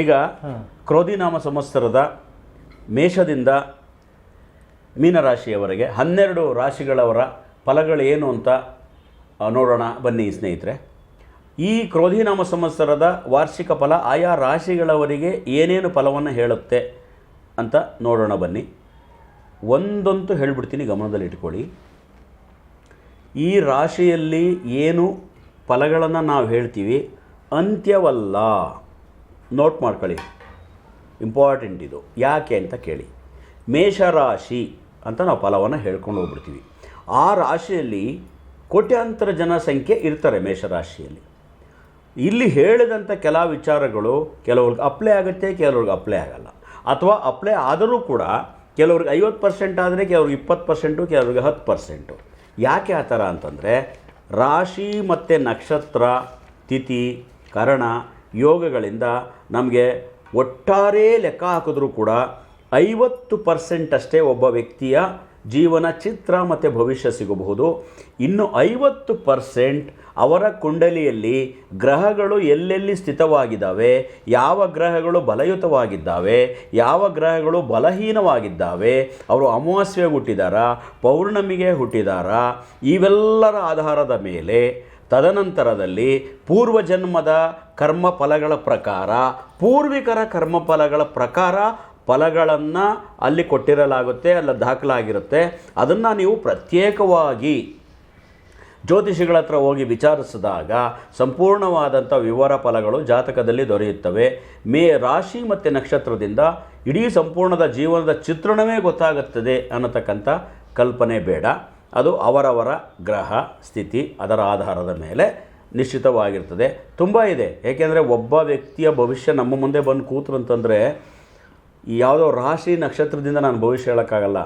ಈಗ ಕ್ರೋಧಿನಾಮ ಸಂವತ್ಸರದ ಮೇಷದಿಂದ ಮೀನರಾಶಿಯವರೆಗೆ ಹನ್ನೆರಡು ರಾಶಿಗಳವರ ಫಲಗಳು ಏನು ಅಂತ ನೋಡೋಣ ಬನ್ನಿ ಸ್ನೇಹಿತರೆ. ಈ ಕ್ರೋಧಿನಾಮ ಸಂವತ್ಸರದ ವಾರ್ಷಿಕ ಫಲ ಆಯಾ ರಾಶಿಗಳವರಿಗೆ ಏನೇನು ಫಲವನ್ನು ಹೇಳುತ್ತೆ ಅಂತ ನೋಡೋಣ ಬನ್ನಿ. ಒಂದಂತೂ ಹೇಳ್ಬಿಡ್ತೀನಿ ಗಮನದಲ್ಲಿ ಇಟ್ಕೊಳ್ಳಿ. ಈ ರಾಶಿಯಲ್ಲಿ ಏನು ಫಲಗಳನ್ನು ನಾವು ಹೇಳ್ತೀವಿ? ಅಂತ್ಯವಲ್ಲ. ನೋಟ್ ಮಾಡ್ಕೊಳ್ಳಿ. ಇಂಪಾರ್ಟೆಂಟ್ ಇದು. ಯಾಕೆ ಅಂತ ಕೇಳಿ. ಮೇಷರಾಶಿ ಅಂತ ನಾವು ಫಲವನ್ನು ಹೇಳ್ಕೊಂಡು ಹೋಗ್ಬಿಡ್ತೀವಿ. ಆ ರಾಶಿಯಲ್ಲಿ ಕೋಟ್ಯಾಂತರ ಜನಸಂಖ್ಯೆ ಇರ್ತಾರೆ ಮೇಷರಾಶಿಯಲ್ಲಿ. ಇಲ್ಲಿ ಹೇಳಿದಂಥ ಕೆಲ ವಿಚಾರಗಳು ಕೆಲವ್ರಿಗೆ ಅಪ್ಲೈ ಆಗುತ್ತೆ, ಕೆಲವ್ರಿಗೆ ಅಪ್ಲೈ ಆಗಲ್ಲ. ಅಥವಾ ಅಪ್ಲೈ ಆದರೂ ಕೂಡ ಕೆಲವ್ರಿಗೆ ಐವತ್ತು ಪರ್ಸೆಂಟ್ ಆದರೆ ಕೆಲವ್ರಿಗೆ ಇಪ್ಪತ್ತು ಪರ್ಸೆಂಟು ಕೆಲವ್ರಿಗೆ ಹತ್ತು ಪರ್ಸೆಂಟು ಯಾಕೆ ಆ ಥರ ಅಂತಂದರೆ ರಾಶಿ ಮತ್ತು ನಕ್ಷತ್ರ, ತಿಥಿ, ಕರಣ ಯೋಗಗಳಿಂದ ನಮಗೆ ಒಟ್ಟಾರೆ ಲೆಕ್ಕ ಹಾಕಿದ್ರೂ ಕೂಡ ಐವತ್ತು ಪರ್ಸೆಂಟ್ ಅಷ್ಟೇ ಒಬ್ಬ ವ್ಯಕ್ತಿಯ ಜೀವನ ಚಿತ್ರ ಮತ್ತು ಭವಿಷ್ಯ ಸಿಗಬಹುದು. ಇನ್ನು ಐವತ್ತು ಪರ್ಸೆಂಟ್ ಅವರ ಕುಂಡಲಿಯಲ್ಲಿ ಗ್ರಹಗಳು ಎಲ್ಲೆಲ್ಲಿ ಸ್ಥಿತವಾಗಿದ್ದಾವೆ, ಯಾವ ಗ್ರಹಗಳು ಬಲಯುತವಾಗಿದ್ದಾವೆ, ಯಾವ ಗ್ರಹಗಳು ಬಲಹೀನವಾಗಿದ್ದಾವೆ, ಅವರು ಅಮಾವಾಸ್ಯೆಗೆ ಹುಟ್ಟಿದಾರಾ, ಪೌರ್ಣಮಿಗೆ ಹುಟ್ಟಿದಾರಾ, ಇವೆಲ್ಲರ ಆಧಾರದ ಮೇಲೆ ತದನಂತರದಲ್ಲಿ ಪೂರ್ವಜನ್ಮದ ಕರ್ಮಫಲಗಳ ಪ್ರಕಾರ, ಪೂರ್ವಿಕರ ಕರ್ಮಫಲಗಳ ಪ್ರಕಾರ ಫಲಗಳನ್ನು ಅಲ್ಲಿ ಕೊಟ್ಟಿರಲಾಗುತ್ತೆ, ಅಲ್ಲ ದಾಖಲಾಗಿರುತ್ತೆ. ಅದನ್ನು ನೀವು ಪ್ರತ್ಯೇಕವಾಗಿ ಜ್ಯೋತಿಷಿಗಳ ಹತ್ರ ಹೋಗಿ ವಿಚಾರಿಸಿದಾಗ ಸಂಪೂರ್ಣವಾದಂಥ ವಿವರ ಫಲಗಳು ಜಾತಕದಲ್ಲಿ ದೊರೆಯುತ್ತವೆ. ಮೇ ರಾಶಿ ಮತ್ತು ನಕ್ಷತ್ರದಿಂದ ಇಡೀ ಸಂಪೂರ್ಣದ ಜೀವನದ ಚಿತ್ರಣವೇ ಗೊತ್ತಾಗುತ್ತದೆ ಅನ್ನತಕ್ಕಂಥ ಕಲ್ಪನೆ ಬೇಡ. ಅದು ಅವರವರ ಗ್ರಹ, ಸ್ಥಿತಿ, ಅದರ ಆಧಾರದ ಮೇಲೆ ನಿಶ್ಚಿತವಾಗಿರ್ತದೆ. ತುಂಬ ಇದೆ. ಏಕೆಂದರೆ ಒಬ್ಬ ವ್ಯಕ್ತಿಯ ಭವಿಷ್ಯ ನಮ್ಮ ಮುಂದೆ ಬಂದು ಕೂತರು ಅಂತಂದರೆ ಯಾವುದೋ ರಾಶಿ ನಕ್ಷತ್ರದಿಂದ ನಾನು ಭವಿಷ್ಯ ಹೇಳೋಕ್ಕಾಗಲ್ಲ.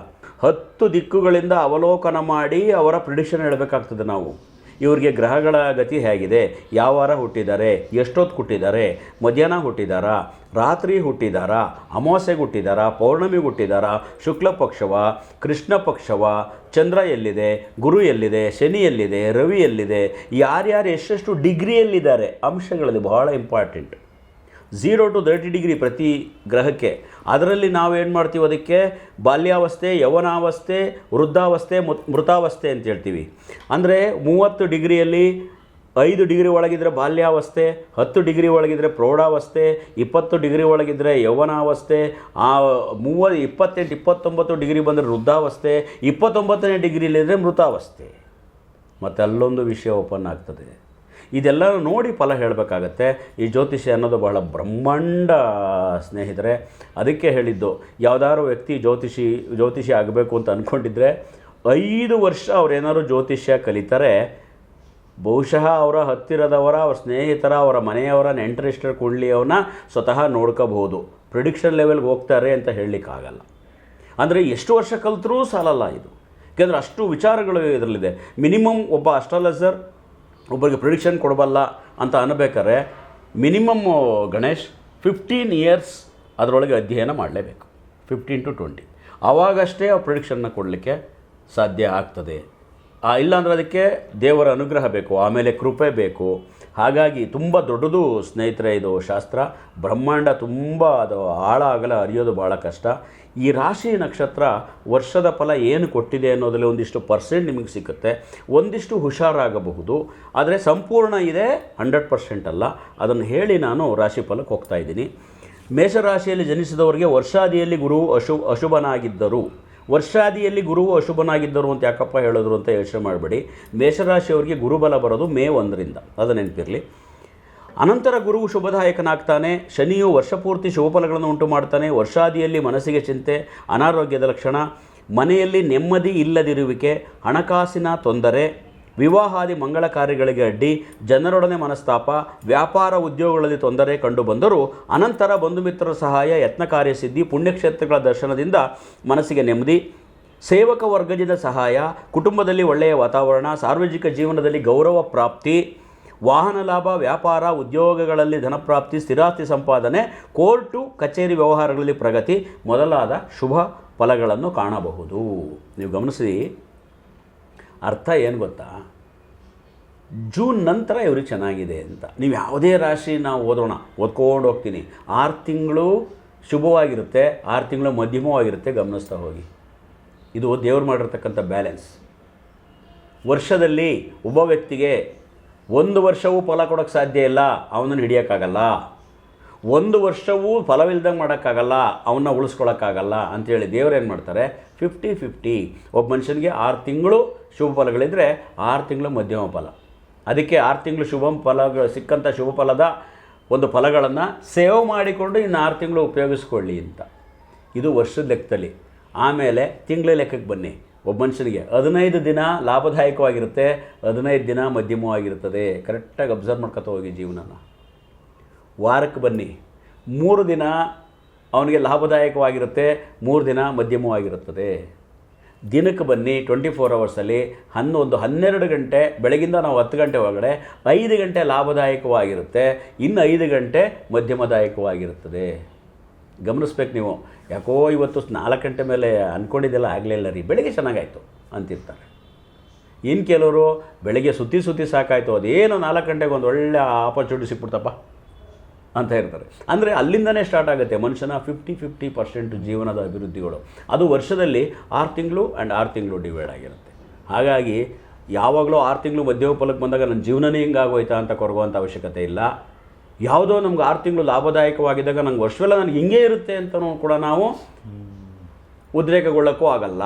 ಹತ್ತು ದಿಕ್ಕುಗಳಿಂದ ಅವಲೋಕನ ಮಾಡಿ ಅವರ ಪ್ರಿಡಿಕ್ಷನ್ ಹೇಳಬೇಕಾಗ್ತದೆ ನಾವು. ಇವರಿಗೆ ಗ್ರಹಗಳ ಗತಿ ಹೇಗಿದೆ? ಯಾವ ವಾರ ಹುಟ್ಟಿದ್ದಾರೆ? ಎಷ್ಟೊತ್ತು ಹುಟ್ಟಿದ್ದಾರೆ? ಮಧ್ಯಾಹ್ನ ಹುಟ್ಟಿದಾರಾ? ರಾತ್ರಿ ಹುಟ್ಟಿದಾರಾ? ಅಮಾವಾಸ್ಯೆಗೆ ಹುಟ್ಟಿದಾರಾ? ಪೌರ್ಣಮಿಗೆ ಹುಟ್ಟಿದಾರಾ? ಶುಕ್ಲ ಪಕ್ಷವ? ಕೃಷ್ಣ ಪಕ್ಷವ? ಚಂದ್ರ ಎಲ್ಲಿದೆ? ಗುರು ಎಲ್ಲಿದೆ? ಶನಿ ಎಲ್ಲಿದೆ? ರವಿ ಎಲ್ಲಿದೆ? ಯಾರ್ಯಾರು ಎಷ್ಟೆಷ್ಟು ಡಿಗ್ರಿಯಲ್ಲಿದ್ದಾರೆ? ಅಂಶಗಳಲ್ಲಿ ಬಹಳ important. Zero to thirty degree ಪ್ರತಿ ಗ್ರಹಕ್ಕೆ. ಅದರಲ್ಲಿ ನಾವೇನು ಮಾಡ್ತೀವಿ ಅದಕ್ಕೆ? ಬಾಲ್ಯಾವಸ್ಥೆ, ಯವನಾವಸ್ಥೆ, ವೃದ್ಧಾವಸ್ಥೆ ಮುತ್ ಮೃತಾವಸ್ಥೆ ಅಂತ ಹೇಳ್ತೀವಿ. ಅಂದರೆ ಮೂವತ್ತು ಡಿಗ್ರಿಯಲ್ಲಿ ಐದು ಡಿಗ್ರಿ ಒಳಗಿದ್ರೆ ಬಾಲ್ಯಾವಸ್ಥೆ, ಹತ್ತು ಡಿಗ್ರಿ ಒಳಗಿದ್ರೆ ಪ್ರೌಢಾವಸ್ಥೆ, ಇಪ್ಪತ್ತು ಡಿಗ್ರಿ ಒಳಗಿದ್ರೆ ಯೌವನಾವಸ್ಥೆ, ಆ ಮೂವ ಇಪ್ಪತ್ತೆಂಟು, ಇಪ್ಪತ್ತೊಂಬತ್ತು ಡಿಗ್ರಿ ಬಂದರೆ ವೃದ್ಧಾವಸ್ಥೆ, ಇಪ್ಪತ್ತೊಂಬತ್ತನೇ ಡಿಗ್ರಿಲಿದ್ರೆ ಮೃತಾವಸ್ಥೆ. ಮತ್ತು ಅಲ್ಲೊಂದು ವಿಷಯ ಓಪನ್ ಆಗ್ತದೆ. ಇದೆಲ್ಲ ನೋಡಿ ಫಲ ಹೇಳಬೇಕಾಗತ್ತೆ. ಈ ಜ್ಯೋತಿಷ್ಯ ಅನ್ನೋದು ಬಹಳ ಬ್ರಹ್ಮಾಂಡ ಸ್ನೇಹಿತರೆ. ಅದಕ್ಕೆ ಹೇಳಿದ್ದು, ಯಾವುದಾದ್ರು ವ್ಯಕ್ತಿ ಜ್ಯೋತಿಷಿ ಜ್ಯೋತಿಷಿ ಆಗಬೇಕು ಅಂತ ಅಂದ್ಕೊಂಡಿದ್ರೆ ಐದು ವರ್ಷ ಅವ್ರೇನಾದ್ರು ಜ್ಯೋತಿಷ್ಯ ಕಲಿತಾರೆ, ಬಹುಶಃ ಅವರ ಹತ್ತಿರದವರ, ಅವರ ಸ್ನೇಹಿತರ, ಅವರ ಮನೆಯವರ, ನೆಂಟರಿಷ್ಟರ ಕುಂಡ್ಲಿಯವನ್ನ ಸ್ವತಃ ನೋಡ್ಕೋಬಹುದು. ಪ್ರಿಡಿಕ್ಷನ್ ಲೆವೆಲ್ಗೆ ಹೋಗ್ತಾರೆ ಅಂತ ಹೇಳಲಿಕ್ಕಾಗಲ್ಲ. ಅಂದರೆ ಎಷ್ಟು ವರ್ಷ ಕಲಿತರೂ ಸಾಲಲ್ಲ ಇದು. ಯಾಕೆಂದರೆ ಅಷ್ಟು ವಿಚಾರಗಳು ಇದರಲ್ಲಿದೆ. ಮಿನಿಮಮ್ ಒಬ್ಬ ಅಸ್ಟ್ರಾಲಜರ್ ಒಬ್ಬರಿಗೆ ಪ್ರಿಡಿಕ್ಷನ್ ಕೊಡಬಲ್ಲ ಅಂತ ಅನ್ನಬೇಕಾದ್ರೆ ಮಿನಿಮಮ್ ಗಣೇಶ್ ಫಿಫ್ಟೀನ್ ಇಯರ್ಸ್ ಅದರೊಳಗೆ ಅಧ್ಯಯನ ಮಾಡಲೇಬೇಕು. ಫಿಫ್ಟೀನ್ ಟು ಟ್ವೆಂಟಿ ಆವಾಗಷ್ಟೇ ಆ ಪ್ರಿಡಿಕ್ಷನ್ನ ಕೊಡಲಿಕ್ಕೆ ಸಾಧ್ಯ ಆಗ್ತದೆ. ಇಲ್ಲಾಂದ್ರೆ ಅದಕ್ಕೆ ದೇವರ ಅನುಗ್ರಹ ಬೇಕು, ಆಮೇಲೆ ಕೃಪೆ ಬೇಕು. ಹಾಗಾಗಿ ತುಂಬ ದೊಡ್ಡದು ಸ್ನೇಹಿತರೆ ಇದು ಶಾಸ್ತ್ರ. ಬ್ರಹ್ಮಾಂಡ ತುಂಬ ಅದು ಆಳ ಆಗಲ ಅರಿಯೋದು ಭಾಳ ಕಷ್ಟ. ಈ ರಾಶಿ ನಕ್ಷತ್ರ ವರ್ಷದ ಫಲ ಏನು ಕೊಟ್ಟಿದೆ ಅನ್ನೋದರಲ್ಲಿ ಒಂದಿಷ್ಟು ಪರ್ಸೆಂಟ್ ನಿಮಗೆ ಸಿಗುತ್ತೆ. ಒಂದಿಷ್ಟು ಹುಷಾರಾಗಬಹುದು. ಆದರೆ ಸಂಪೂರ್ಣ ಇದೆ, ಹಂಡ್ರೆಡ್ ಪರ್ಸೆಂಟ್ ಅಲ್ಲ. ಅದನ್ನು ಹೇಳಿ ನಾನು ರಾಶಿ ಫಲಕ್ಕೆ ಹೋಗ್ತಾ ಇದ್ದೀನಿ. ಮೇಷರಾಶಿಯಲ್ಲಿ ಜನಿಸಿದವರಿಗೆ ವರ್ಷಾದಿಯಲ್ಲಿ ಗುರು ಅಶು, ಅಶುಭನಾಗಿದ್ದರು. ವರ್ಷಾದಿಯಲ್ಲಿ ಗುರುವು ಅಶುಭನಾಗಿದ್ದರು ಅಂತ ಯಾಕಪ್ಪ ಹೇಳಿದ್ರು ಅಂತ ಯೋಚನೆ ಮಾಡಬೇಡಿ. ಮೇಷರಾಶಿಯವರಿಗೆ ಗುರುಬಲ ಬರೋದು ಮೇ ಒಂದರಿಂದ. ಅದು ನೆನಪಿರಲಿ. ಅನಂತರ ಗುರುವು ಶುಭದಾಯಕನಾಗ್ತಾನೆ, ಶನಿಯು ವರ್ಷಪೂರ್ತಿ ಶುಭಫಲಗಳನ್ನು ಉಂಟು ಮಾಡ್ತಾನೆ, ವರ್ಷಾದಿಯಲ್ಲಿ ಮನಸ್ಸಿಗೆ ಚಿಂತೆ, ಅನಾರೋಗ್ಯದ ಲಕ್ಷಣ, ಮನೆಯಲ್ಲಿ ನೆಮ್ಮದಿ ಇಲ್ಲದಿರುವಿಕೆ, ಹಣಕಾಸಿನ ತೊಂದರೆ ವಿವಾಹಾದಿ ಮಂಗಳ ಕಾರ್ಯಗಳಿಗೆ ಅಡ್ಡಿ, ಜನರೊಡನೆ ಮನಸ್ತಾಪ, ವ್ಯಾಪಾರ ಉದ್ಯೋಗಗಳಲ್ಲಿ ತೊಂದರೆ ಕಂಡು ಬಂದರೂ ಅನಂತರ ಬಂಧು ಮಿತ್ರರ ಸಹಾಯ, ಯತ್ನ ಕಾರ್ಯಸಿದ್ಧಿ ಪುಣ್ಯಕ್ಷೇತ್ರಗಳ ದರ್ಶನದಿಂದ ಮನಸ್ಸಿಗೆ ನೆಮ್ಮದಿ, ಸೇವಕ ವರ್ಗದಿಂದ ಸಹಾಯ, ಕುಟುಂಬದಲ್ಲಿ ಒಳ್ಳೆಯ ವಾತಾವರಣ, ಸಾರ್ವಜನಿಕ ಜೀವನದಲ್ಲಿ ಗೌರವ ಪ್ರಾಪ್ತಿ, ವಾಹನ ಲಾಭ, ವ್ಯಾಪಾರ ಉದ್ಯೋಗಗಳಲ್ಲಿ ಧನಪ್ರಾಪ್ತಿ, ಸ್ಥಿರಾಸ್ತಿ ಸಂಪಾದನೆ, ಕೋರ್ಟು, ಕಚೇರಿ ವ್ಯವಹಾರಗಳಲ್ಲಿ ಪ್ರಗತಿ ಮೊದಲಾದ ಶುಭ ಫಲಗಳನ್ನು ಕಾಣಬಹುದು. ನೀವು ಗಮನಿಸಿ ಅರ್ಥ ಏನು ಗೊತ್ತಾ? ಜೂನ್ ನಂತರ ಇವ್ರಿಗೆ ಚೆನ್ನಾಗಿದೆ ಅಂತ. ನೀವು ಯಾವುದೇ ರಾಶಿ ನಾವು ಓದೋಣ, ಓದ್ಕೊಂಡು ಹೋಗ್ತೀನಿ. ಆರು ತಿಂಗಳು ಶುಭವಾಗಿರುತ್ತೆ, ಆರು ತಿಂಗಳು ಮಧ್ಯಮವಾಗಿರುತ್ತೆ, ಗಮನಿಸ್ತಾ ಹೋಗಿ. ಇದು ದೇವ್ರು ಮಾಡಿರ್ತಕ್ಕಂಥ ಬ್ಯಾಲೆನ್ಸ್. ವರ್ಷದಲ್ಲಿ ಒಬ್ಬ ವ್ಯಕ್ತಿಗೆ ಒಂದು ವರ್ಷವೂ ಫಲ ಕೊಡೋಕ್ಕೆ ಸಾಧ್ಯ ಇಲ್ಲ, ಅವನನ್ನು ಹಿಡಿಯೋಕ್ಕಾಗಲ್ಲ. ಒಂದು ವರ್ಷವೂ ಫಲವಿಲ್ದಂಗೆ ಮಾಡೋಕ್ಕಾಗಲ್ಲ ಅವನ್ನ ಉಳಿಸ್ಕೊಳಕ್ಕಾಗಲ್ಲ ಅಂತೇಳಿ ದೇವ್ರು ಏನು ಮಾಡ್ತಾರೆ? ಫಿಫ್ಟಿ ಫಿಫ್ಟಿ ಒಬ್ಬ ಮನುಷ್ಯನಿಗೆ ಆರು ತಿಂಗಳು ಶುಭ ಫಲಗಳಿದ್ದರೆ ಆರು ತಿಂಗಳು ಮಧ್ಯಮ ಫಲ. ಅದಕ್ಕೆ ಆರು ತಿಂಗಳು ಶುಭ ಫಲ ಸಿಕ್ಕಂಥ ಶುಭ ಫಲದ ಒಂದು ಫಲಗಳನ್ನು ಸೇವ್ ಮಾಡಿಕೊಂಡು ಇನ್ನು ಆರು ತಿಂಗಳು ಉಪಯೋಗಿಸ್ಕೊಳ್ಳಿ ಅಂತ. ಇದು ವರ್ಷದ ಲೆಕ್ಕದಲ್ಲಿ. ಆಮೇಲೆ ತಿಂಗಳ ಲೆಕ್ಕಕ್ಕೆ ಬನ್ನಿ. ಒಬ್ಬ ಮನುಷ್ಯನಿಗೆ ಹದಿನೈದು ದಿನ ಲಾಭದಾಯಕವಾಗಿರುತ್ತೆ, ಹದಿನೈದು ದಿನ ಮಧ್ಯಮವಾಗಿರುತ್ತದೆ. ಕರೆಕ್ಟಾಗಿ ಅಬ್ಸರ್ವ್ ಮಾಡ್ಕೊತ ಹೋಗಿ ಜೀವನನ. ವಾರಕ್ಕೆ ಬನ್ನಿ. ಮೂರು ದಿನ ಅವನಿಗೆ ಲಾಭದಾಯಕವಾಗಿರುತ್ತೆ, ಮೂರು ದಿನ ಮಧ್ಯಮವಾಗಿರುತ್ತದೆ. ದಿನಕ್ಕೆ ಬನ್ನಿ ಟ್ವೆಂಟಿ ಫೋರ್ ಅವರ್ಸಲ್ಲಿ ಹನ್ನೊಂದು ಹನ್ನೆರಡು ಗಂಟೆ, ಬೆಳಗಿಂದ ನಾವು ಹತ್ತು ಗಂಟೆ ಒಳಗಡೆ ಐದು ಗಂಟೆ ಲಾಭದಾಯಕವಾಗಿರುತ್ತೆ, ಇನ್ನು ಐದು ಗಂಟೆ ಮಧ್ಯಮದಾಯಕವಾಗಿರುತ್ತದೆ. ಗಮನಿಸ್ಬೇಕು ನೀವು. ಯಾಕೋ ಇವತ್ತು ನಾಲ್ಕು ಗಂಟೆ ಮೇಲೆ ಅಂದ್ಕೊಂಡಿದ್ದೆಲ್ಲ ಆಗಲಿಲ್ಲ ರೀ. ಬೆಳಗ್ಗೆ ಚೆನ್ನಾಗಾಯಿತು ಅಂತಿರ್ತಾರೆ. ಇನ್ನು ಕೆಲವರು ಬೆಳಗ್ಗೆ ಸುತ್ತಿ ಸುತ್ತಿ ಸಾಕಾಯಿತು. ಅದೇನೋ ನಾಲ್ಕು ಗಂಟೆಗೆ ಒಂದು ಒಳ್ಳೆ ಆಪರ್ಚುನಿಟಿ ಸಿಕ್ಬಿಡ್ತಪ್ಪ. ಅಂತ ಹೇಳ್ತಾರೆ. ಅಂದರೆ ಅಲ್ಲಿಂದನೇ ಸ್ಟಾರ್ಟ್ ಆಗುತ್ತೆ ಮನುಷ್ಯನ ಫಿಫ್ಟಿ ಫಿಫ್ಟಿ ಪರ್ಸೆಂಟ್ ಜೀವನದ ಅಭಿವೃದ್ಧಿಗಳು. ಅದು ವರ್ಷದಲ್ಲಿ ಆರು ತಿಂಗಳು ಆ್ಯಂಡ್ ಆರು ತಿಂಗಳು ಡಿವೈಡ್ ಆಗಿರುತ್ತೆ. ಹಾಗಾಗಿ ಯಾವಾಗಲೂ ಆರು ತಿಂಗಳು ಮಧ್ಯೋಪಲಕ್ಕೆ ಬಂದಾಗ ನನ್ನ ಜೀವನನೇ ಹಿಂಗಾಗೋಯ್ತಾ ಅಂತ ಕೊರಗುವಂಥ ಅವಶ್ಯಕತೆ ಇಲ್ಲ. ಯಾವುದೋ ನಮ್ಗೆ ಆರು ತಿಂಗಳು ಲಾಭದಾಯಕವಾಗಿದ್ದಾಗ ನಂಗೆ ವರ್ಷವೆಲ್ಲ ನನಗೆ ಹಿಂಗೆ ಇರುತ್ತೆ ಅಂತಲೂ ಕೂಡ ನಾವು ಉದ್ರೇಕಗೊಳ್ಳೋಕ್ಕೂ ಆಗಲ್ಲ.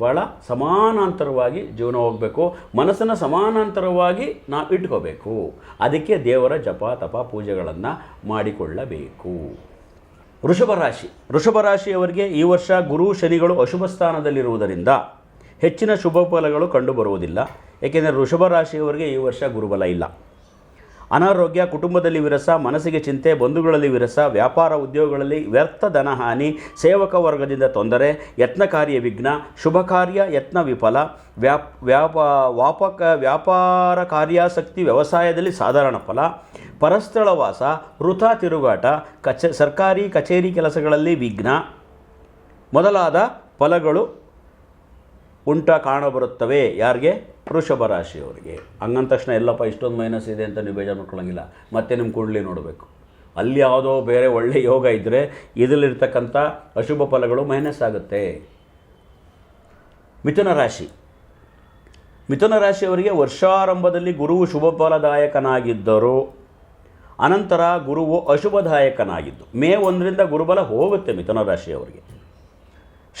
ಭಾಳ ಸಮಾನಾಂತರವಾಗಿ ಜೀವನ ಹೋಗಬೇಕು. ಮನಸ್ಸನ್ನು ಸಮಾನಾಂತರವಾಗಿ ನಾವು ಇಟ್ಕೋಬೇಕು. ಅದಕ್ಕೆ ದೇವರ ಜಪ, ತಪ, ಪೂಜೆಗಳನ್ನು ಮಾಡಿಕೊಳ್ಳಬೇಕು. ವೃಷಭ ರಾಶಿ. ವೃಷಭ ರಾಶಿಯವರಿಗೆ ಈ ವರ್ಷ ಗುರು ಶನಿಗಳು ಅಶುಭ ಸ್ಥಾನದಲ್ಲಿರುವುದರಿಂದ ಹೆಚ್ಚಿನ ಶುಭ ಫಲಗಳು ಕಂಡುಬರುವುದಿಲ್ಲ. ಏಕೆಂದರೆ ವೃಷಭ ರಾಶಿಯವರಿಗೆ ಈ ವರ್ಷ ಗುರುಬಲ ಇಲ್ಲ. ಅನಾರೋಗ್ಯ, ಕುಟುಂಬದಲ್ಲಿ ವಿರಸ, ಮನಸ್ಸಿಗೆ ಚಿಂತೆ, ಬಂಧುಗಳಲ್ಲಿ ವಿರಸ, ವ್ಯಾಪಾರ ಉದ್ಯೋಗಗಳಲ್ಲಿ ವ್ಯರ್ಥ ಧನಹಾನಿ, ಸೇವಕ ವರ್ಗದಿಂದ ತೊಂದರೆ ಯತ್ನ ಕಾರ್ಯ ವಿಘ್ನ, ಶುಭ ಕಾರ್ಯ, ಯತ್ನ ವಿಫಲ, ವ್ಯಾಪ್, ವ್ಯಾಪ ವ್ಯಾಪಕ ವ್ಯಾಪಾರ ಕಾರ್ಯಾಸಕ್ತಿ ವ್ಯವಸಾಯದಲ್ಲಿ ಸಾಧಾರಣ ಫಲ ಪರಸ್ಥಳವಾಸ ವೃಥಾ ತಿರುಗಾಟ, ಕಚ, ಸರ್ಕಾರಿ ಕಚೇರಿ ಕೆಲಸಗಳಲ್ಲಿ ವಿಘ್ನ. ಮೊದಲಾದ ಫಲಗಳು ಉಂಟ ಕಾಣಬರುತ್ತವೆ ಯಾರಿಗೆ? ವೃಷಭ ರಾಶಿಯವರಿಗೆ. ಹಂಗಂದ ತಕ್ಷಣ, ಎಲ್ಲಪ್ಪ, ಇಷ್ಟೊಂದು ಮೈನಸ್ ಇದೆ ಅಂತ ನೀವು ಬೇಜಾರು ಮಾಡ್ಕೊಳ್ಳೋಂಗಿಲ್ಲ. ಮತ್ತೆ ನಿಮ್ಮ ಕೂಡಲಿ ನೋಡಬೇಕು. ಅಲ್ಲಿ ಯಾವುದೋ ಬೇರೆ ಒಳ್ಳೆಯ ಯೋಗ ಇದ್ದರೆ ಇದರಲ್ಲಿರ್ತಕ್ಕಂಥ ಅಶುಭ ಫಲಗಳು ಮೈನಸ್ ಆಗುತ್ತೆ. ಮಿಥುನ ರಾಶಿ. ಮಿಥುನ ರಾಶಿಯವರಿಗೆ ವರ್ಷಾರಂಭದಲ್ಲಿ ಗುರುವು ಶುಭ ಫಲದಾಯಕನಾಗಿದ್ದರು ಅನಂತರ ಗುರುವು ಅಶುಭದಾಯಕನಾಗಿದ್ದು. ಮೇ ಒಂದರಿಂದ ಗುರುಬಲ ಹೋಗುತ್ತೆ ಮಿಥುನ ರಾಶಿಯವರಿಗೆ.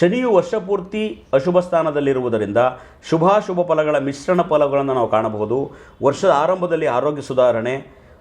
ಶನಿಯು ವರ್ಷಪೂರ್ತಿ ಅಶುಭ ಸ್ಥಾನದಲ್ಲಿರುವುದರಿಂದ ಶುಭಾಶುಭ ಫಲಗಳ ಮಿಶ್ರಣ ಫಲಗಳನ್ನು ನಾವು ಕಾಣಬಹುದು. ವರ್ಷದ ಆರಂಭದಲ್ಲಿ ಆರೋಗ್ಯ ಸುಧಾರಣೆ,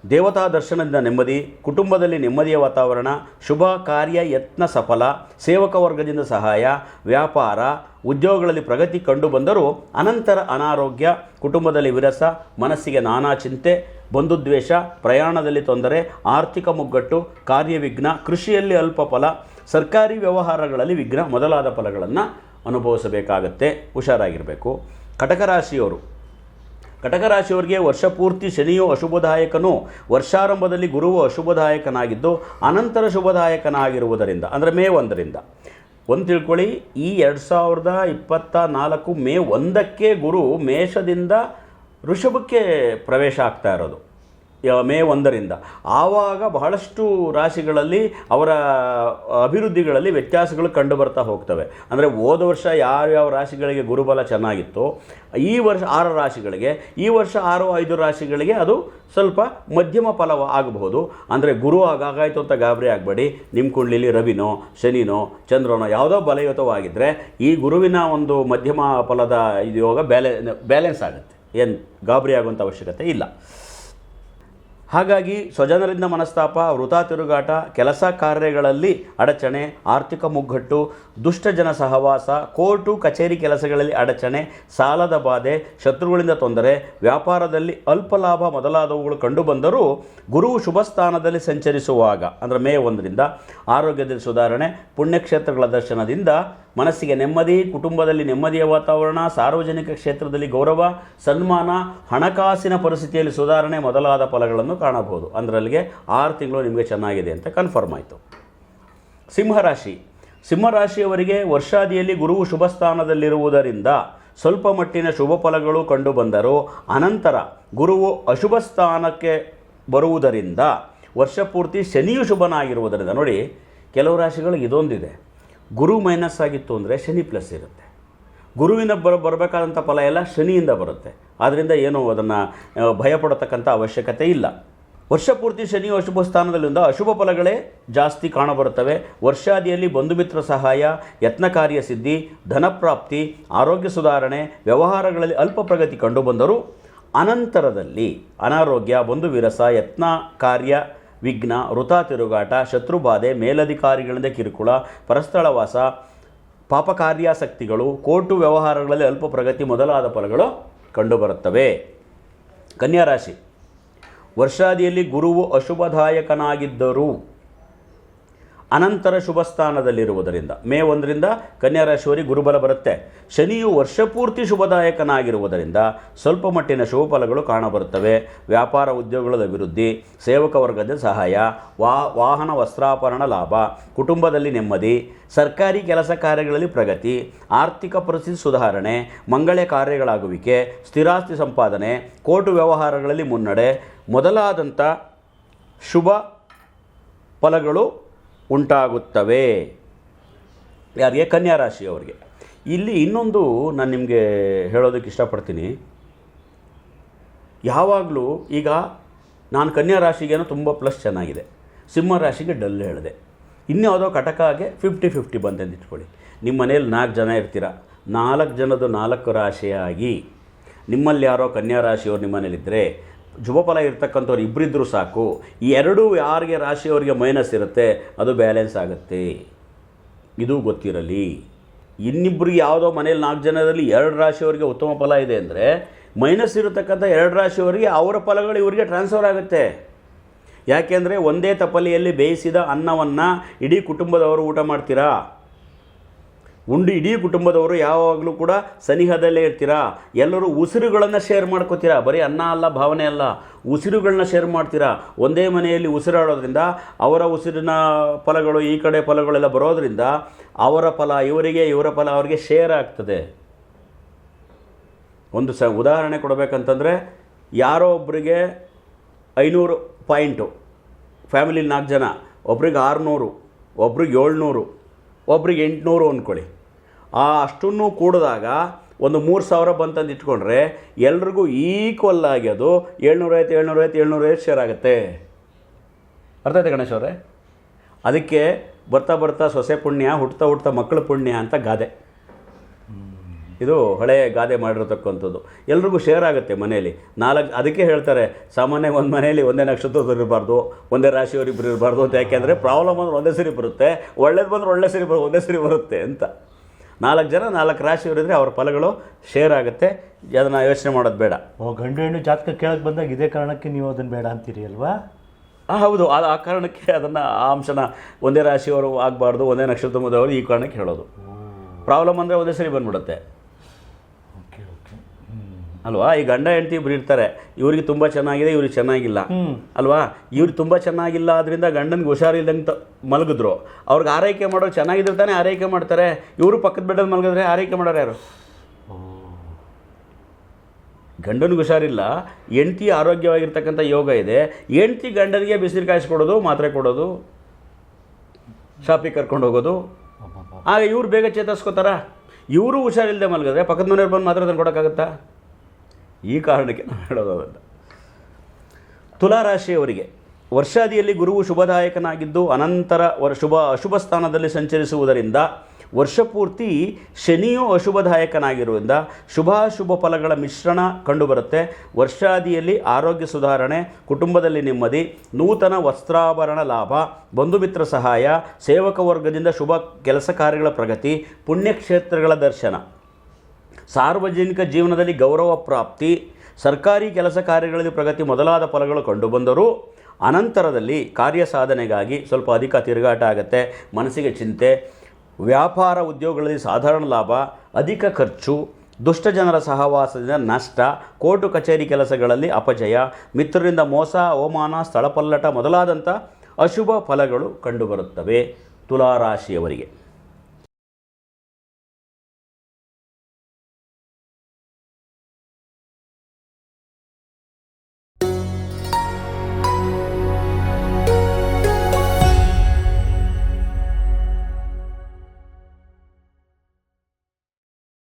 ದೇವತಾ ದರ್ಶನದಿಂದ ನೆಮ್ಮದಿ, ಕುಟುಂಬದಲ್ಲಿ ನೆಮ್ಮದಿಯ ವಾತಾವರಣ, ಶುಭ ಕಾರ್ಯ, ಯತ್ನ ಸಫಲ, ಸೇವಕ ವರ್ಗದಿಂದ ಸಹಾಯ, ವ್ಯಾಪಾರ, ಉದ್ಯೋಗಗಳಲ್ಲಿ ಪ್ರಗತಿ ಕಂಡುಬಂದರೂ ಅನಂತರ ಅನಾರೋಗ್ಯ, ಕುಟುಂಬದಲ್ಲಿ ವಿರಸ, ಮನಸ್ಸಿಗೆ ನಾನಾ ಚಿಂತೆ, ಬಂಧುದ್ವೇಷ, ಪ್ರಯಾಣದಲ್ಲಿ ತೊಂದರೆ, ಆರ್ಥಿಕ ಮುಗ್ಗಟ್ಟು, ಕಾರ್ಯವಿಘ್ನ, ಕೃಷಿಯಲ್ಲಿ ಅಲ್ಪ ಫಲ ಸರ್ಕಾರಿ ವ್ಯವಹಾರಗಳಲ್ಲಿ ವಿಘ್ನ ಮೊದಲಾದ ಫಲಗಳನ್ನು ಅನುಭವಿಸಬೇಕಾಗತ್ತೆ. ಹುಷಾರಾಗಿರಬೇಕು. ಕಟಕರಾಶಿಯವರು. ಕಟಕರಾಶಿಯವರಿಗೆ ಕಟಕ ರಾಶಿಯವರಿಗೆ ವರ್ಷ ಪೂರ್ತಿ ಶನಿಯು ಅಶುಭದಾಯಕನು, ವರ್ಷಾರಂಭದಲ್ಲಿ ಗುರುವು ಅಶುಭದಾಯಕನಾಗಿದ್ದು, ಅನಂತರ ಶುಭದಾಯಕನಾಗಿರುವುದರಿಂದ, ಅಂದರೆ ಮೇ ಒಂದರಿಂದ. ಒಂದು ತಿಳ್ಕೊಳ್ಳಿ, ಈ ಎರಡು ಸಾವಿರದ ಇಪ್ಪತ್ತ ನಾಲ್ಕು ಮೇ ಒಂದಕ್ಕೆ ಗುರು ಮೇಷದಿಂದ ಋಷಭಕ್ಕೆ ಪ್ರವೇಶ ಆಗ್ತಾ ಇರೋದು. ಮೇ ಒಂದರಿಂದ. ಆವಾಗ ಬಹಳಷ್ಟು ರಾಶಿಗಳಲ್ಲಿ ಅವರ ಅಭಿವೃದ್ಧಿಗಳಲ್ಲಿ ವ್ಯತ್ಯಾಸಗಳು ಕಂಡು ಬರ್ತಾ ಹೋಗ್ತವೆ. ಅಂದರೆ ಹೋದ ವರ್ಷ ಯಾವ್ಯಾವ ರಾಶಿಗಳಿಗೆ ಗುರುಬಲ ಚೆನ್ನಾಗಿತ್ತು, ಈ ವರ್ಷ ಆರು ರಾಶಿಗಳಿಗೆ, ಈ ವರ್ಷ ಆರು ಐದು ರಾಶಿಗಳಿಗೆ ಅದು ಸ್ವಲ್ಪ ಮಧ್ಯಮ ಫಲವ ಆಗಬಹುದು. ಅಂದರೆ ಗುರು ಆಗಾಗಾಯಿತು ಅಂತ ಗಾಬರಿ ಆಗಬೇಡಿ. ನಿಮ್ಮ ಕುಂಡ್ಲಿಲಿ ರವಿನೋ, ಶನಿನೋ, ಚಂದ್ರನೋ ಯಾವುದೋ ಬಲಯುತವಾಗಿದ್ದರೆ ಈ ಗುರುವಿನ ಒಂದು ಮಧ್ಯಮ ಫಲದ ಇದು ಯೋಗ ಬ್ಯಾಲೆ, ಬ್ಯಾಲೆನ್ಸ್ ಆಗುತ್ತೆ. ಏನು ಗಾಬರಿ ಆಗುವಂಥ ಅವಶ್ಯಕತೆ ಇಲ್ಲ. ಹಾಗಾಗಿ ಸ್ವಜನರಿಂದ ಮನಸ್ತಾಪ, ವೃಥಾ ತಿರುಗಾಟ, ಕೆಲಸ ಕಾರ್ಯಗಳಲ್ಲಿ ಅಡಚಣೆ, ಆರ್ಥಿಕ ಮುಗ್ಗಟ್ಟು ದುಷ್ಟಜನ ಸಹವಾಸ, ಕೋರ್ಟು, ಕಚೇರಿ ಕೆಲಸಗಳಲ್ಲಿ ಅಡಚಣೆ, ಸಾಲದ ಬಾಧೆ, ಶತ್ರುಗಳಿಂದ ತೊಂದರೆ, ವ್ಯಾಪಾರದಲ್ಲಿ ಅಲ್ಪ ಲಾಭ ಮೊದಲಾದವುಗಳು ಕಂಡುಬಂದರೂ ಗುರು ಶುಭ ಸ್ಥಾನದಲ್ಲಿ ಸಂಚರಿಸುವಾಗ, ಅಂದರೆ ಮೇ ಒಂದರಿಂದ ಆರೋಗ್ಯದಲ್ಲಿ ಸುಧಾರಣೆ, ಪುಣ್ಯಕ್ಷೇತ್ರಗಳ ದರ್ಶನದಿಂದ ಮನಸ್ಸಿಗೆ ನೆಮ್ಮದಿ, ಕುಟುಂಬದಲ್ಲಿ ನೆಮ್ಮದಿಯ ವಾತಾವರಣ, ಸಾರ್ವಜನಿಕ ಕ್ಷೇತ್ರದಲ್ಲಿ ಗೌರವ, ಸನ್ಮಾನ, ಹಣಕಾಸಿನ ಪರಿಸ್ಥಿತಿಯಲ್ಲಿ ಸುಧಾರಣೆ ಮೊದಲಾದ ಫಲಗಳನ್ನು ಕಾಣಬಹುದು. ಅದರಲ್ಲಿಗೆ ಆರು ತಿಂಗಳು ನಿಮಗೆ ಚೆನ್ನಾಗಿದೆ ಅಂತ ಕನ್ಫರ್ಮ್ ಆಯಿತು. ಸಿಂಹರಾಶಿ ಸಿಂಹರಾಶಿಯವರಿಗೆ ವರ್ಷಾದಿಯಲ್ಲಿ ಗುರುವು ಶುಭ ಸ್ಥಾನದಲ್ಲಿರುವುದರಿಂದ ಸ್ವಲ್ಪ ಮಟ್ಟಿನ ಶುಭ ಫಲಗಳು ಕಂಡುಬಂದರೂ ಅನಂತರ ಗುರುವು ಅಶುಭ ಸ್ಥಾನಕ್ಕೆ ಬರುವುದರಿಂದ ವರ್ಷ ಪೂರ್ತಿ ಶನಿಯು ಶುಭನಾಗಿರುವುದರಿಂದ ನೋಡಿ, ಕೆಲವು ರಾಶಿಗಳಿಗೆ ಇದೊಂದಿದೆ. ಗುರು ಮೈನಸ್ ಆಗಿತ್ತು ಅಂದರೆ ಶನಿ ಪ್ಲಸ್ ಇರುತ್ತೆ. ಗುರುವಿನ ಬರ ಬರಬೇಕಾದಂಥ ಫಲ ಎಲ್ಲ ಶನಿಯಿಂದ ಬರುತ್ತೆ. ಆದ್ದರಿಂದ ಏನು ಅದನ್ನು ಭಯಪಡತಕ್ಕಂಥ ಅವಶ್ಯಕತೆ ಇಲ್ಲ. ವರ್ಷ ಪೂರ್ತಿ ಶನಿ ಅಶುಭ ಸ್ಥಾನದಲ್ಲಿಂದ ಅಶುಭ ಫಲಗಳೇ ಜಾಸ್ತಿ ಕಾಣಬರುತ್ತವೆ. ವರ್ಷಾದಿಯಲ್ಲಿ ಬಂಧುಮಿತ್ರ ಸಹಾಯ ಯತ್ನ ಕಾರ್ಯ ಸಿದ್ಧಿ, ಧನಪ್ರಾಪ್ತಿ, ಆರೋಗ್ಯ ಸುಧಾರಣೆ, ವ್ಯವಹಾರಗಳಲ್ಲಿ ಅಲ್ಪ ಪ್ರಗತಿ ಕಂಡುಬಂದರೂ ಅನಂತರದಲ್ಲಿ ಅನಾರೋಗ್ಯ ಬಂಧು ವಿರಸ ಯತ್ನ, ಕಾರ್ಯ, ವಿಘ್ನ, ವೃಥಾ ತಿರುಗಾಟ, ಶತ್ರುಬಾಧೆ, ಮೇಲಧಿಕಾರಿಗಳಿಂದ ಕಿರುಕುಳ ಪರಸ್ಥಳವಾಸ ಪಾಪಕಾರ್ಯಾಸಕ್ತಿಗಳು, ಕೋರ್ಟು ವ್ಯವಹಾರಗಳಲ್ಲಿ ಅಲ್ಪ ಪ್ರಗತಿ ಮೊದಲಾದ ಫಲಗಳು ಕಂಡುಬರುತ್ತವೆ. ಕನ್ಯಾರಾಶಿ ವರ್ಷಾದಿಯಲ್ಲಿ ಗುರುವು ಅಶುಭದಾಯಕನಾಗಿದ್ದರೂ ಅನಂತರ ಶುಭ ಸ್ಥಾನದಲ್ಲಿರುವುದರಿಂದ ಮೇ ಒಂದರಿಂದ ಕನ್ಯಾ ರಾಶಿಯವರಿಗೆ ಗುರುಬಲ ಬರುತ್ತೆ. ಶನಿಯು ವರ್ಷಪೂರ್ತಿ ಶುಭದಾಯಕನಾಗಿರುವುದರಿಂದ ಸ್ವಲ್ಪ ಮಟ್ಟಿನ ಶುಭ ಫಲಗಳು ಕಾಣಬರುತ್ತವೆ. ವ್ಯಾಪಾರ ಉದ್ಯೋಗಗಳ ಅಭಿವೃದ್ಧಿ, ಸೇವಕ ವರ್ಗದ ಸಹಾಯ, ವಾ, ವಾಹನ ವಸ್ತ್ರಾಪರಣ ಲಾಭ, ಕುಟುಂಬದಲ್ಲಿ ನೆಮ್ಮದಿ, ಸರ್ಕಾರಿ ಕೆಲಸ ಕಾರ್ಯಗಳಲ್ಲಿ ಪ್ರಗತಿ, ಆರ್ಥಿಕ ಪರಿಸ್ಥಿತಿ ಸುಧಾರಣೆ, ಮಂಗಳ ಕಾರ್ಯಗಳಾಗುವಿಕೆ, ಸ್ಥಿರಾಸ್ತಿ ಸಂಪಾದನೆ, ಕೋರ್ಟು ವ್ಯವಹಾರಗಳಲ್ಲಿ ಮುನ್ನಡೆ ಮೊದಲಾದಂಥ ಶುಭ ಫಲಗಳು ಉಂಟಾಗುತ್ತವೆ. ಯಾರಿಗೆ? ಕನ್ಯಾ ರಾಶಿಯವರಿಗೆ ಇಲ್ಲಿ ಇನ್ನೊಂದು ನಾನು ನಿಮಗೆ ಹೇಳೋದಕ್ಕೆ ಇಷ್ಟಪಡ್ತೀನಿ. ಯಾವಾಗಲೂ ಈಗ ನಾನು ಕನ್ಯಾ ರಾಶಿಗೇನೋ ತುಂಬ ಪ್ಲಸ್ ಚೆನ್ನಾಗಿದೆ. ಸಿಂಹ ರಾಶಿಗೆ ಡಲ್ ಹೇಳಿದೆ. ಇನ್ಯಾವುದೋ ಕಟಕಾಗೆ ಫಿಫ್ಟಿ ಫಿಫ್ಟಿ ಅಂತ ಇಟ್ಕೊಳ್ಳಿ. ನಿಮ್ಮ ಮನೇಲಿ ನಾಲ್ಕು ಜನ ಇರ್ತೀರ? ನಾಲ್ಕು ಜನದ್ದು ನಾಲ್ಕು ರಾಶಿಯಾಗಿ. ನಿಮ್ಮಲ್ಲಿ ಯಾರೋ ಕನ್ಯಾ ರಾಶಿಯವರು ನಿಮ್ಮ ಮನೇಲಿದ್ದರೆ ಶುಭಫಲ ಇರ್ತಕ್ಕಂಥವ್ರು ಇಬ್ಬರಿದ್ದರೂ ಸಾಕು. ಈ ಎರಡೂ ಯಾರಿಗೆ ರಾಶಿಯವರಿಗೆ ಮೈನಸ್ ಇರುತ್ತೆ, ಅದು ಬ್ಯಾಲೆನ್ಸ್ ಆಗುತ್ತೆ. ಇದು ಗೊತ್ತಿರಲಿ. ಇನ್ನಿಬ್ಬರಿಗೆ ಯಾವುದೋ ಮನೇಲಿ ನಾಲ್ಕು ಜನರಲ್ಲಿ ಎರಡು ರಾಶಿಯವರಿಗೆ ಉತ್ತಮ ಫಲ ಇದೆ ಅಂದರೆ ಮೈನಸ್ ಇರತಕ್ಕಂಥ ಎರಡು ರಾಶಿಯವರಿಗೆ ಅವರ ಫಲಗಳು ಇವರಿಗೆ ಟ್ರಾನ್ಸ್ಫರ್ ಆಗುತ್ತೆ. ಯಾಕೆಂದರೆ ಒಂದೇ ತಪಲಿಯಲ್ಲಿ ಬೇಯಿಸಿದ ಅನ್ನವನ್ನು ಇಡೀ ಕುಟುಂಬದವರು ಊಟ ಮಾಡ್ತೀರಾ? ಉಂಡು ಇಡೀ ಕುಟುಂಬದವರು ಯಾವಾಗಲೂ ಕೂಡ ಸನಿಹದಲ್ಲೇ ಇರ್ತೀರಾ? ಎಲ್ಲರೂ ಉಸಿರುಗಳನ್ನು ಶೇರ್ ಮಾಡ್ಕೋತೀರಾ? ಬರೀ ಅನ್ನ ಅಲ್ಲ, ಭಾವನೆ ಅಲ್ಲ. ಉಸಿರುಗಳನ್ನ ಶೇರ್ ಮಾಡ್ತೀರಾ? ಒಂದೇ ಮನೆಯಲ್ಲಿ ಉಸಿರಾಡೋದ್ರಿಂದ, ಅವರ ಉಸಿರಿನ ಫಲಗಳು, ಈ ಕಡೆ ಫಲಗಳೆಲ್ಲ ಬರೋದ್ರಿಂದ, ಅವರ ಫಲ, ಇವರಿಗೆ, ಇವರ ಫಲ ಅವರಿಗೆ ಶೇರ್ ಆಗ್ತದೆ. ಒಂದು ಸ, ಉದಾಹರಣೆ ಕೊಡಬೇಕಂತಂದರೆ, ಯಾರೋ ಒಬ್ಬರಿಗೆ ಐನೂರು ಪಾಯಿಂಟು ಫ್ಯಾಮಿಲಿ ನಾಲ್ಕು ಜನ, ಒಬ್ರಿಗೆ ಆರುನೂರು, ಒಬ್ರಿಗೆ ಏಳ್ನೂರು, ಒಬ್ರಿಗೆ ಎಂಟುನೂರು ಅಂದ್ಕೊಳ್ಳಿ ಆ ಅಷ್ಟನ್ನು ಕೂಡಿದಾಗ ಒಂದು ಮೂರು ಸಾವಿರ ಬಂತಂದು ಇಟ್ಕೊಂಡ್ರೆ ಎಲ್ರಿಗೂ ಈಕ್ವಲ್ ಆಗಿ ಅದು ಏಳ್ನೂರೈವತ್ತು ಏಳ್ನೂರೈವತ್ತು ಏಳ್ನೂರೈವತ್ತು ಶೇರ್ ಆಗುತ್ತೆ. ಅರ್ಥ ಆಯ್ತಾ ಗಣೇಶ್ ಅವರೇ? ಅದಕ್ಕೆ ಬರ್ತಾ ಬರ್ತಾ ಸೊಸೆ ಪುಣ್ಯ, ಹುಟ್ತಾ ಹುಟ್ತಾ ಮಕ್ಕಳ ಪುಣ್ಯ ಅಂತ ಗಾದೆ. ಇದು ಹಳೆಯ ಗಾದೆ ಮಾಡಿರತಕ್ಕಂಥದ್ದು. ಎಲ್ರಿಗೂ ಶೇರ್ ಆಗುತ್ತೆ ಮನೆಯಲ್ಲಿ. ನಾಲ್ಕು, ಅದಕ್ಕೆ ಹೇಳ್ತಾರೆ, ಸಾಮಾನ್ಯ ಒಂದು ಮನೆಯಲ್ಲಿ ಒಂದೇ ನಕ್ಷತ್ರದವ್ರು ಇರಬಾರ್ದು, ಒಂದೇ ರಾಶಿಯವ್ರು ಇಬ್ಬರು ಇರಬಾರ್ದು ಅಂತ ಯಾಕೆಂದರೆ ಪ್ರಾಬ್ಲಮ್ ಅಂದ್ರೆ ಒಂದೇ ಸರಿ ಬರುತ್ತೆ, ಒಳ್ಳೇದು ಬಂದರೆ ಒಳ್ಳೆ ಸರಿ ಬರೋ ಒಂದೇ ಸರಿ ಬರುತ್ತೆ ಅಂತ. ನಾಲ್ಕು ಜನ ನಾಲ್ಕು ರಾಶಿಯವರಿದ್ದರೆ ಅವ್ರ ಫಲಗಳು ಶೇರ್ ಆಗುತ್ತೆ. ಅದನ್ನು ಯೋಚನೆ ಮಾಡೋದು ಬೇಡ. ಓ ಗಂಡು ಹೆಣ್ಣು ಜಾತಕ ಕೇಳಕ್ಕೆ ಬಂದಾಗ ಇದೇ ಕಾರಣಕ್ಕೆ ನೀವು ಅದನ್ನು ಬೇಡ ಅಂತೀರಿ ಅಲ್ವಾ? ಆ, ಹೌದು. ಆ ಆ ಕಾರಣಕ್ಕೆ ಅದನ್ನು ಆ ಅಂಶನ ಒಂದೇ ರಾಶಿಯವರು ಆಗಬಾರ್ದು ಒಂದೇ ನಕ್ಷತ್ರದವರು ಈ ಕಾರಣಕ್ಕೆ ಹೇಳೋದು. ಪ್ರಾಬ್ಲಮ್ ಅಂದರೆ ಒಂದೇ ಸರಿ ಬಂದ್ಬಿಡುತ್ತೆ. ಅಲ್ವಾ? ಈ ಗಂಡ ಹೆಂಡತಿ ಇಬ್ರು ಇರ್ತಾರೆ. ಇವ್ರಿಗೆ ತುಂಬ ಚೆನ್ನಾಗಿದೆ ಇವ್ರಿಗೆ ಚೆನ್ನಾಗಿಲ್ಲ. ಅಲ್ವಾ? ಇವ್ರು ತುಂಬ ಚೆನ್ನಾಗಿಲ್ಲ ಆದ್ರಿಂದ ಗಂಡನಿಗೆ ಹುಷಾರಿಲ್ಲದಂಗೆ ಮಲಗಿದ್ರು. ಅವ್ರಿಗೆ ಆರೈಕೆ ಮಾಡೋರು ಚೆನ್ನಾಗಿದ್ರೆ ತಾನೇ ಆರೈಕೆ ಮಾಡ್ತಾರೆ. ಇವರು ಪಕ್ಕದ ಬೆಡ್ಡಲ್ಲಿ ಮಲಗಿದ್ರೆ ಆರೈಕೆ ಮಾಡೋರು ಯಾರು? ಗಂಡನಿಗೆ ಹುಷಾರಿಲ್ಲ. ಹೆಂಡತಿ ಆರೋಗ್ಯವಾಗಿರ್ತಕ್ಕಂಥ ಯೋಗ ಇದೆ. ಹೆಂಡ್ತಿ ಗಂಡನಿಗೆ ಬಿಸಿಲು ಕಾಯಿಸ್ಕೊಡೋದು ಮಾತ್ರೆ ಕೊಡೋದು ಶಾಪಿಗೆ ಕರ್ಕೊಂಡು ಹೋಗೋದು. ಆಗ ಇವ್ರು ಬೇಗ ಚೇತರಿಸ್ಕೋತಾರ? ಇವರು ಹುಷಾರಿಲ್ಲದೆ ಮಲಗಿದ್ರೆ ಪಕ್ಕದ ಮನೆಯವ್ರು ಬಂದು ಮಾತ್ರ ತಂದು ಕೊಡೋಕ್ಕಾಗತ್ತಾ ಈ ಕಾರಣಕ್ಕೆ ನಾವು ಹೇಳೋದು ಅದನ್ನು ತುಲಾರಾಶಿಯವರಿಗೆ ವರ್ಷಾದಿಯಲ್ಲಿ ಗುರುವು ಶುಭದಾಯಕನಾಗಿದ್ದು ಅನಂತರ ವರ್ ಶುಭ ಅಶುಭ ಸ್ಥಾನದಲ್ಲಿ ಸಂಚರಿಸುವುದರಿಂದ ವರ್ಷಪೂರ್ತಿ ಶನಿಯು ಅಶುಭದಾಯಕನಾಗಿರುವುದರಿಂದ ಶುಭಾಶುಭ ಫಲಗಳ ಮಿಶ್ರಣ ಕಂಡುಬರುತ್ತೆ. ವರ್ಷಾದಿಯಲ್ಲಿ ಆರೋಗ್ಯ ಸುಧಾರಣೆ, ಕುಟುಂಬದಲ್ಲಿ ನೆಮ್ಮದಿ, ನೂತನ ವಸ್ತ್ರಾಭರಣ ಲಾಭ, ಬಂಧುಮಿತ್ರ ಸಹಾಯ, ಸೇವಕ ವರ್ಗದಿಂದ ಶುಭ ಕೆಲಸ ಕಾರ್ಯಗಳ ಪ್ರಗತಿ, ಪುಣ್ಯಕ್ಷೇತ್ರಗಳ ದರ್ಶನ. ಸಾರ್ವಜನಿಕ ಜೀವನದಲ್ಲಿ ಗೌರವ ಪ್ರಾಪ್ತಿ, ಸರ್ಕಾರಿ ಕೆಲಸ ಕಾರ್ಯಗಳಲ್ಲಿ ಪ್ರಗತಿ ಮೊದಲಾದ ಫಲಗಳು ಕಂಡುಬಂದರೂ ಅನಂತರದಲ್ಲಿ ಕಾರ್ಯ ಸಾಧನೆಗಾಗಿ ಸ್ವಲ್ಪ ಅಧಿಕ ತಿರುಗಾಟ ಆಗುತ್ತೆ, ಮನಸ್ಸಿಗೆ ಚಿಂತೆ, ವ್ಯಾಪಾರ ಉದ್ಯೋಗಗಳಲ್ಲಿ ಸಾಧಾರಣ ಲಾಭ, ಅಧಿಕ ಖರ್ಚು, ದುಷ್ಟ ಜನರ ಸಹವಾಸದಿಂದ ನಷ್ಟ, ಕೋರ್ಟು ಕಚೇರಿ ಕೆಲಸಗಳಲ್ಲಿ ಅಪಜಯ, ಮಿತ್ರರಿಂದ ಮೋಸ, ಅವಮಾನ, ಸ್ಥಳಪಲ್ಲಟ ಮೊದಲಾದಂಥ ಅಶುಭ ಫಲಗಳು ಕಂಡುಬರುತ್ತವೆ. ತುಲಾರಾಶಿಯವರಿಗೆ